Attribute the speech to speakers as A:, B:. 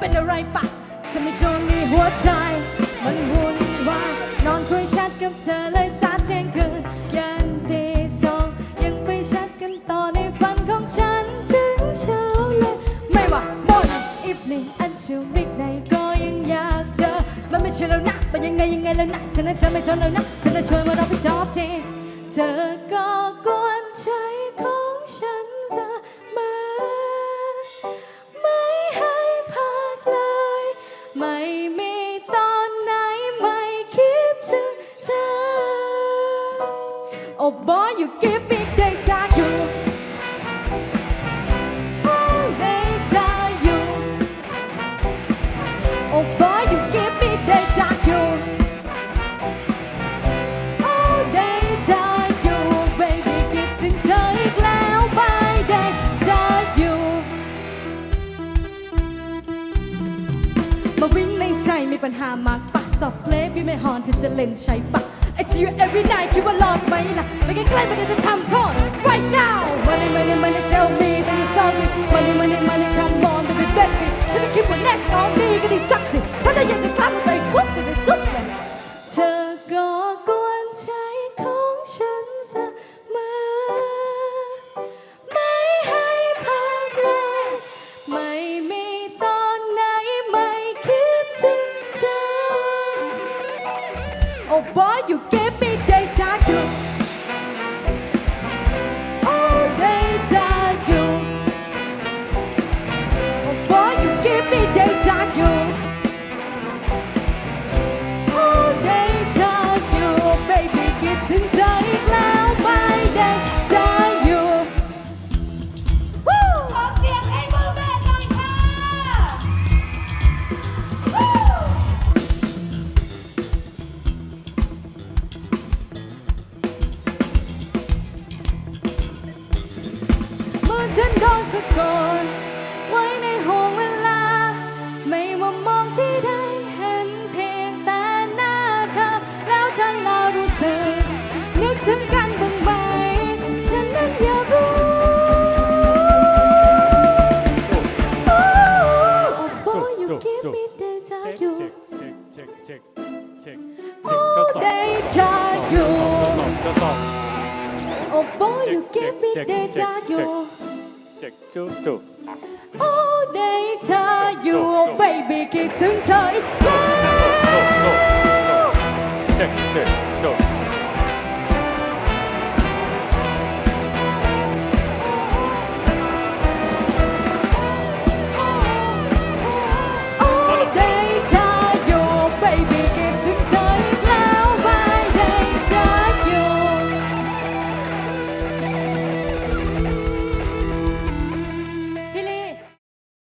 A: เป็นอะไรปะทำไม่ช่วงนี้หัวใจ มันวุ่นวายนอนคุยชัดกับเธอเลยสาเที่ยงคืนยันตีสองยังไปแชทกันต่อในฝันของฉันถึงเช้าเลย ไม่ว่า morning evening บิกใดก็ยังอยากเจอ มันไม่ใช่แล้วนะ มันยังไงยังไงแล้วนะฉันนั้นจะไม่ทนแล้วนะเธอน่าช่วยมารับผิดชอบทีเธอก็กวนใจคอ Oh boy you give me daytime you Oh daytime you Oh boy you give me daytime you Oh daytime you baby คิดถึงเธออีกแล้วไป daytime you มาวิ่งในใจมีปัญหามากปะสอบเพลฟพี่ไม่หอนเธอจะเล่นใช้ปะ I see you every night คิดว่ารอดไหม Oh boy you give me daytime ฉันโดนไว้ในห่วงเวลา ไม่ว่ามองที่ใดเห็นเพียงแต่หน้าเธอ แล้วฉันเรารู้สึกนึกถึงกันบ้างไหมฉันนั้นอยากรู้ Oh boy you give me daytime
B: เช็ค
A: you
B: เช็คเช็คเช็คเช็คเช็ค
A: Oh
B: ก็สอบ
A: daytime
B: ก็
A: you
B: สอบก็สอบ
A: Oh boy you give me
B: check, check,
A: daytime
B: check,
A: you
B: เช็คจุ๊จุ
A: All day เธออยู่ baby คิดถึงเธออีกแล้ว